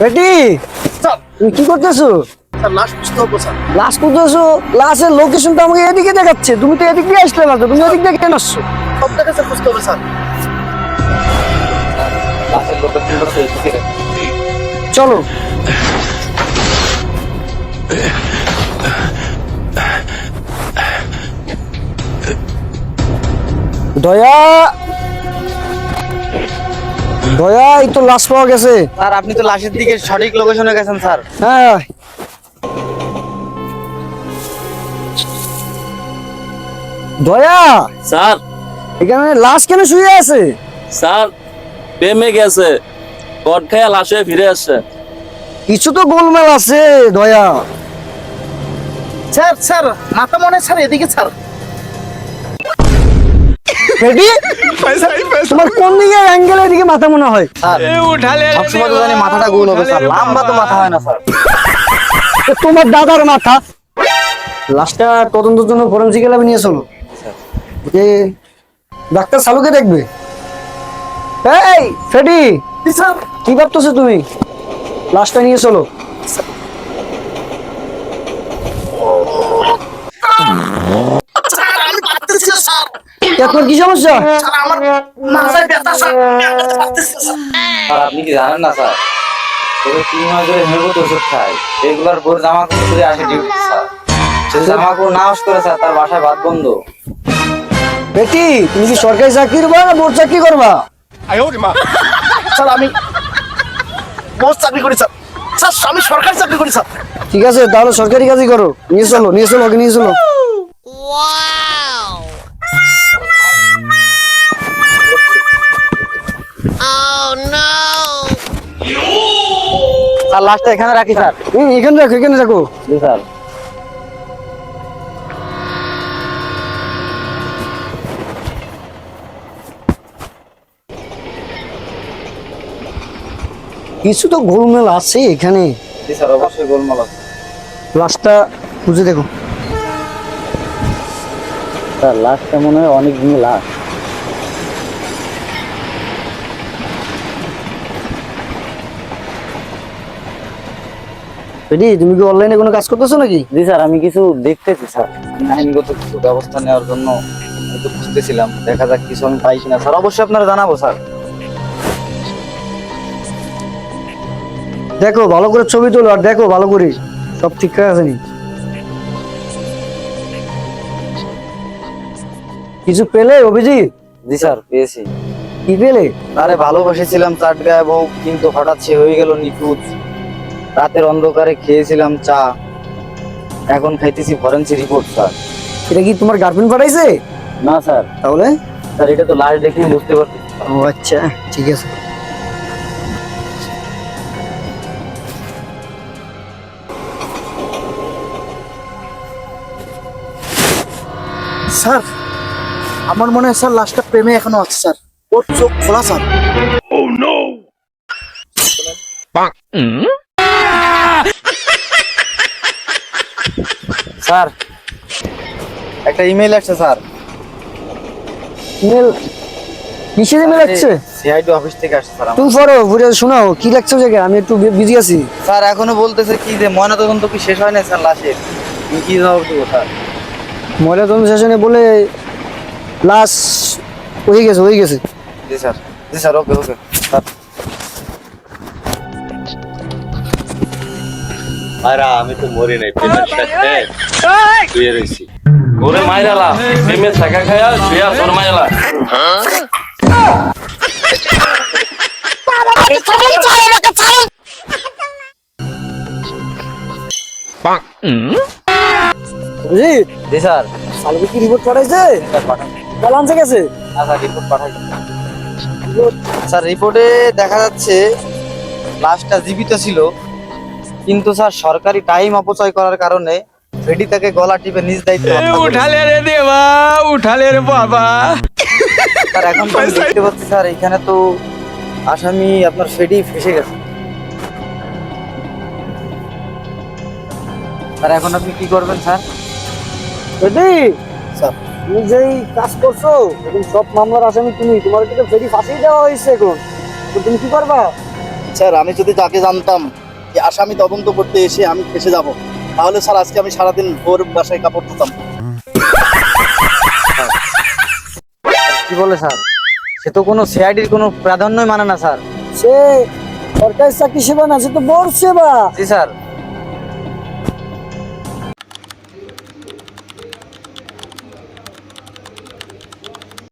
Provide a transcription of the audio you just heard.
বেটি কি করতেছো? লাশ লাশের আমাকে এদিকে দেখাচ্ছে। তুমি তো এদিক দিয়ে আসলে পারতো তুমি এদিক দিয়ে কেন আসছো? সব দেখে বুঝতে হবে স্যার। চলো। দয়া দয়া এই তো লাশ পাওয়া গেছে। স্যার আপনি তো লাশের দিকে সঠিক লোকেশনে গেছেন স্যার। হ্যাঁ। দয়া স্যার। এখানে লাশ কেন শুয়ে আছে? স্যার প্রেমে গেছে। কট খায়া লাশে ফিরে আসছে। কিছু তো গোলমাল আছে দয়া। স্যার স্যার মাথা মনে হয় স্যার এদিকে স্যার। রেডি তোমার কোন দিকে অ্যাঙ্গেল এদিকে মাথা মনে হয়? স্যার সবসময় তো জানি মাথাটা গোল হবে স্যার। লম্বা তো মাথা হয় না স্যার। তোমার দাদার মাথা। লাশটা তদন্তের জন্য ফরেন্সিক ল্যাবে নিয়ে চলো। যে ডাক্তার সালুকে দেখবে? এই ফেডি কি ভাবতেছো তুমি? লাশটা নিয়ে চলো। আমি পারতেছি কি সমস্যা? আমার মাথায় ব্যথা স্যার। আমি আনতে পারতেছি না, স্যার স্যার আপনি কি জানেন না স্যার? তোকে তিন মাস ধরে হেমোত ওষুধ খায়। রেগুলার ভোর জামা করে আসে ডিউটি স্যার। সে জামা কাপড় না ওয়াশ করে স্যার তার বাসায় ভাত বন্ধ। বেটি তুমি কি সরকারি চাকরি করবা না বোর্ড চাকরি করবা? স্যার আমি বহুত চাকরি করি স্যার। স্যার আমি সরকারি চাকরি করি স্যার। ঠিক আছে তাহলে সরকারি কাজই করো। নিয়ে চলো নিয়ে চলো ওকে নিয়ে চলো। স্যার লাশটা এখানে রাখি স্যার হুম, এখানে রাখো এখানে রাখো। জি স্যার কিছু তো গোলমেল আছে এখানে। জি স্যার অবশ্যই গোলমাল আছে। লাশটা খুঁজে দেখো। স্যার লাশটা মনে হয় অনেক দিন লাশ বেটি তুমি কি অনলাইনে কোনো কাজ করতেছো নাকি? জি স্যার আমি কিছু দেখতেছি স্যার। আইনগত কিছু ব্যবস্থা নেওয়ার জন্য একটু খুঁজতেছিলাম। দেখা যাক কিছু আমি পাই কিনা। স্যার অবশ্যই আপনারা জানাব স্যার। দেখো ভালো করে ছবি তোলো আর দেখো ভালো করে। সব ঠিকঠাক আছে নি কিছু পেলে অভিজিৎ? জি স্যার পেয়েছি। কি পেলে? আরে ভালোবাসেছিলাম চাট গায়ে বউ কিন্তু হঠাৎ সে হয়ে গেল নিখুঁত। রাতের অন্ধকারে খেয়েছিলাম চা। এখন খাইতেছি ফরেন্সিক রিপোর্ট স্যার। এটা কি তোমার গার্লফ্রেন্ড পাঠাইছে? না স্যার। তাহলে? স্যার এটা তো লাশ দেখে বুঝতে পারছি ও আচ্ছা ঠিক আছে। স্যার আমার মনে হয় স্যার লাস্টটা প্রেমে এখনও আছে স্যার। ওর চোখ খোলা স্যার। স্যার। একটা ইমেল আসছে স্যার। ইমেল কিসের ইমেল লাগছে সিআইডি অফিস থেকে আসছে স্যার তুমি পড়ো ঘুরে শোনাও কি লাগছে জায়গায়? আমি একটু বিজি আছি। স্যার এখনও বলতেছে কি যে ময়নাতদন্ত কি শেষ হয় না স্যার লাশের? কি জবাব দেবো স্যার? ময়লা তদন্ত সেশনে বলে লাশ হয়ে গেছে হয়ে গেছে। জি স্যার। জি স্যার ওকে ওকে স্যার। আরে আমি তো মরি নাই প্রেমের সাথে শুয়ে রয়েছি। ওরে মাইরালা প্রেমে থাকা খায়া শুয়া তোর মাইরালা? জি স্যার কি রিপোর্ট পাঠাইছে? গেছে। স্যার রিপোর্ট পাঠাই স্যার রিপোর্টে দেখা যাচ্ছে লাশটা জীবিত ছিল। কিন্তু স্যার সরকারি টাইম অপচয় করার কারণে ফেডি তাকে গলা টিপে নিজ দায়িত্বে। উঠালে রে দেবা উঠালে রে বাবা। স্যার এখন তো দেখতে পাচ্ছি স্যার এখানে তো আসামি আপনার ফেডি ফেসে গেছে। স্যার এখন আপনি কি করবেন স্যার? বেটি স্যার। তুমি যেই কাজ করছ এখন সব মামলার আসামি তুমি তোমার কিন্তু ফেরি ফাঁসিয়ে দেওয়া হয়েছে এখন? তো তুমি কি করবা? স্যার আমি যদি তাকে জানতাম যে আসামি তদন্ত করতে এসে আমি ফেসে যাব। তাহলে স্যার আজকে আমি সারাদিন ভোর বাসায় কাপড় ধুতাম। কি বলে স্যার? সে তো কোনো সিআইডির কোনো প্রাধান্যই মানে না স্যার। সে সরকারি চাকরি সেবা না সে তো বড় সেবা। জি স্যার।